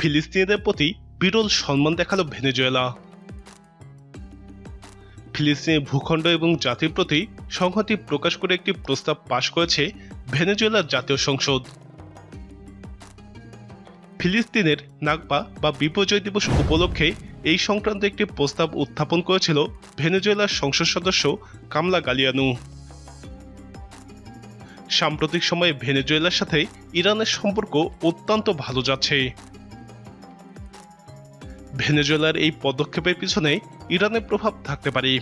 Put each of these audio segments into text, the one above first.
ফিলিস্তিনিদের প্রতি বিরল সম্মান দেখাল ভেনেজুয়েলা। ফিলিস্তিনি ভূখণ্ড এবং জাতির প্রতি সংহতি প্রকাশ করে একটি প্রস্তাব পাশ করেছে ভেনেজুয়েলার জাতীয় সংসদ। ফিলিস্তিনের নাগবা বা বিপর্যয় দিবস উপলক্ষে এই সংক্রান্ত একটি প্রস্তাব উত্থাপন করেছিল ভেনেজুয়েলার সংসদ সদস্য কামলা গালিয়ানু। সাম্প্রতিক সময়ে ভেনেজুয়েলার সাথে ইরানের সম্পর্ক অত্যন্ত ভালো যাচ্ছে। ভেনেজুয়েলার এই পদক্ষেপের পিছনে ইরানের প্রভাব থাকতে পারে।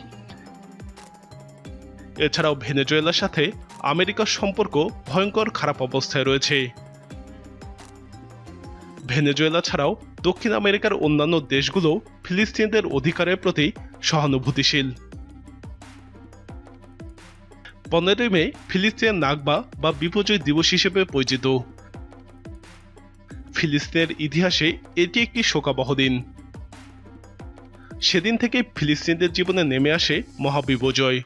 এছাড়াও ভেনেজুয়েলার সাথে আমেরিকার সম্পর্ক ভয়ঙ্কর খারাপ অবস্থায় রয়েছে। ভেনেজুয়েলা ছাড়াও দক্ষিণ আমেরিকার অন্যান্য দেশগুলো ফিলিস্তিনিদের অধিকারের প্রতি সহানুভূতিশীল। পনেরোই মে ফিলিস্তিনের নাগবা বা বিপর্যয় দিবস হিসেবে পরিচিত। ফিলিস্তিনের ইতিহাসে এটি একটি শোকাবহ দিন। সেদিন থেকেই ফিলিস্তিনিদের জীবনে নেমে আসে মহাবিপর্যয়।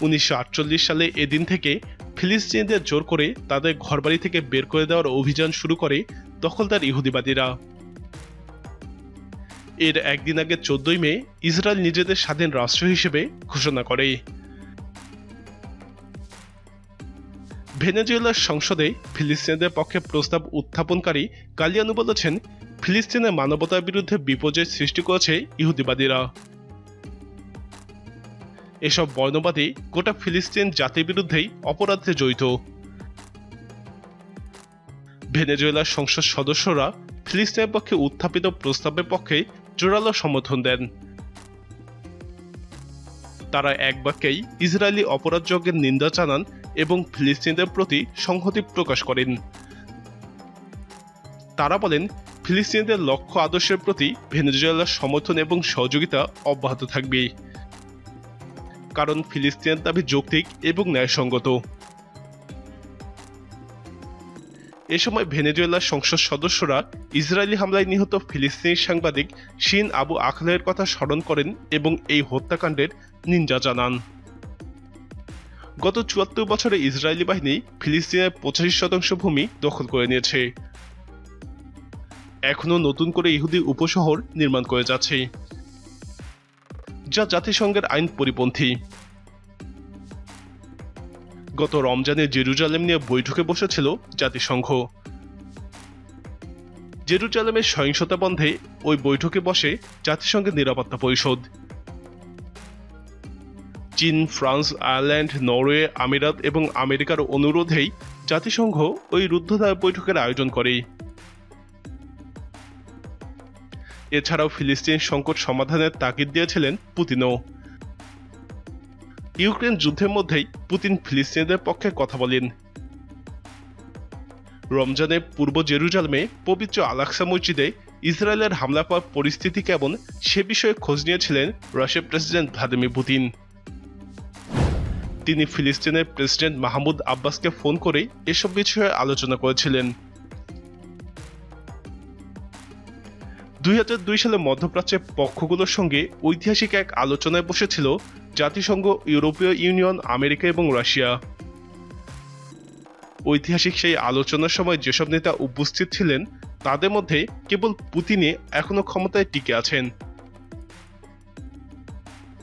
উনিশশো সালে এদিন থেকে ফিলিস্তিনিদের জোর করে তাদের ঘরবাড়ি থেকে বের করে দেওয়ার অভিযান শুরু করে দখলদার ইহুদিবাদীরা। এর একদিন আগে চোদ্দই মে ইসরায়েল নিজেদের স্বাধীন রাষ্ট্র হিসেবে ঘোষণা করে। ভেনেজুয়েলার সংসদে ফিলিস্তিনিদের পক্ষে প্রস্তাব উত্থাপনকারী কালিয়ানু বলেছেন ফিলিস্তিনের মানবতার বিরুদ্ধে বিপর্যয় সৃষ্টি করেছে ইহুদিবাদীরা। এসব বর্ণবাদী গোটা ফিলিস্তিন জাতির বিরুদ্ধেই অপরাধে জড়িত। ভেনেজুয়েলার সংসদ সদস্যরা ফিলিস্তিনের পক্ষে উত্থাপিত প্রস্তাবের পক্ষে জোরালো সমর্থন দেন। তারা এক বাক্যেই ইসরায়েলি অপরাধযজ্ঞের নিন্দা জানান এবং ফিলিস্তিনিদের প্রতি সংহতি প্রকাশ করেন। তারা বলেন ফিলিস্তিনিদের লক্ষ্য আদর্শের প্রতি ভেনেজুয়েলার সমর্থন এবং সহযোগিতা অব্যাহত থাকবে। কারণ ফিলিস্তিনের দাবি যৌক্তিক এবং ন্যায়সঙ্গত। এ সময় ভেনেজুয়েলার সংসদ সদস্যরা ইসরায়েলি হামলায় নিহত ফিলিস্তিনি সাংবাদিক শিন আবু আখলের কথা স্মরণ করেন এবং এই হত্যাকাণ্ডের নিন্দা জানান। গত চুয়াত্তর বছরে ইসরায়েলি বাহিনী ফিলিস্তিনের পঁচাশি শতাংশ ভূমি দখল করে নিয়েছে। এখনও নতুন করে ইহুদি উপশহর নির্মাণ করে যাচ্ছে, যা জাতিসংঘের আইন পরিপন্থী। গত রমজানে জেরুজালেম নিয়ে বৈঠকে বসেছিল জাতিসংঘ। জেরুজালেমের সহিংসতা বন্ধে ওই বৈঠকে বসে জাতিসংঘের নিরাপত্তা পরিষদ। চীন, ফ্রান্স, আয়ারল্যান্ড, নরওয়ে, আমিরাত এবং আমেরিকার অনুরোধেই জাতিসংঘ ওই রুদ্ধদ্বার বৈঠকের আয়োজন করে। এছাড়াও ফিলিস্তিন সংকট সমাধানের তাগিদ দিয়েছিলেন পুতিনও। ইউক্রেন যুদ্ধের মধ্যেই পুতিন ফিলিস্তিনিদের পক্ষে কথা বলেন। রমজানে পূর্ব জেরুজালমে পবিত্র আলাক্সা মসজিদে ইসরায়েলের হামলা পর পরিস্থিতি কেমন সে বিষয়ে খোঁজ নিয়েছিলেন রাশিয়ার প্রেসিডেন্ট ভ্লাদিমির পুতিন। তিনি ফিলিস্তিনের প্রেসিডেন্ট মাহমুদ আব্বাসকে ফোন করে এসব বিষয়ে আলোচনা করেছিলেন। দুই হাজার দুই সালে মধ্যপ্রাচ্যের পক্ষগুলোর সঙ্গে ঐতিহাসিক এক আলোচনায় বসেছিল জাতিসংঘ, ইউরোপীয় ইউনিয়ন, আমেরিকা এবং রাশিয়া। ঐতিহাসিক সেই আলোচনার সময় যেসব নেতা উপস্থিত ছিলেন, তাদের মধ্যে কেবল পুতিনে এখনও ক্ষমতায় টিকে আছেন।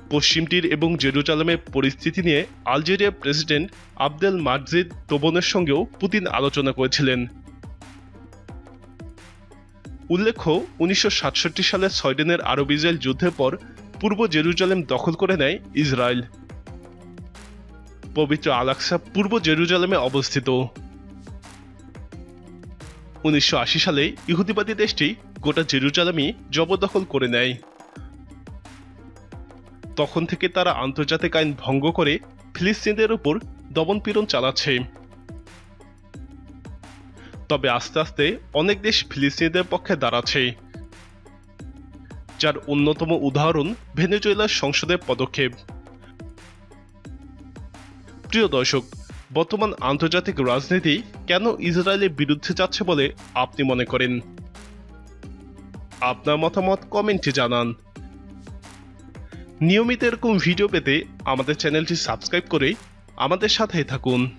পশ্চিমটির এবং জেরুজালেমের পরিস্থিতি নিয়ে আলজেরিয়ার প্রেসিডেন্ট আবদেল মাজিদ তোবনের সঙ্গেও পুতিন আলোচনা করেছিলেন। উল্লেখ্য, উনিশশো সাতষট্টি সালে ছয়ডেনের আরব ইসরায়েল যুদ্ধের পর পূর্ব জেরুজালেম দখল করে নেয় ইসরায়েল। পবিত্র আলাক্সা পূর্ব জেরুজালেমে অবস্থিত। উনিশশো আশি সালে ইহুদিবাদী দেশটি গোটা জেরুজালেমই জবরদখল করে নেয়। তখন থেকে তারা আন্তর্জাতিক আইন ভঙ্গ করে ফিলিস্তিনদের উপর দমনপীড়ন চালাচ্ছে। তবে আস্তে আস্তে অনেক দেশ ফিলিস্তিনিদের পক্ষে দাঁড়াচ্ছে। যার অন্যতম উদাহরণ ভেনেজুয়েলার সংসদের পদক্ষেপ। প্রিয় দর্শক, বর্তমান আন্তর্জাতিক রাজনীতি কেন ইসরায়েলের বিরুদ্ধে যাচ্ছে বলে আপনি মনে করেন? আপনার মতামত কমেন্টে জানান। নিয়মিত এরকম ভিডিও পেতে আমাদের চ্যানেলটি সাবস্ক্রাইব করে আমাদের সাথেই থাকুন।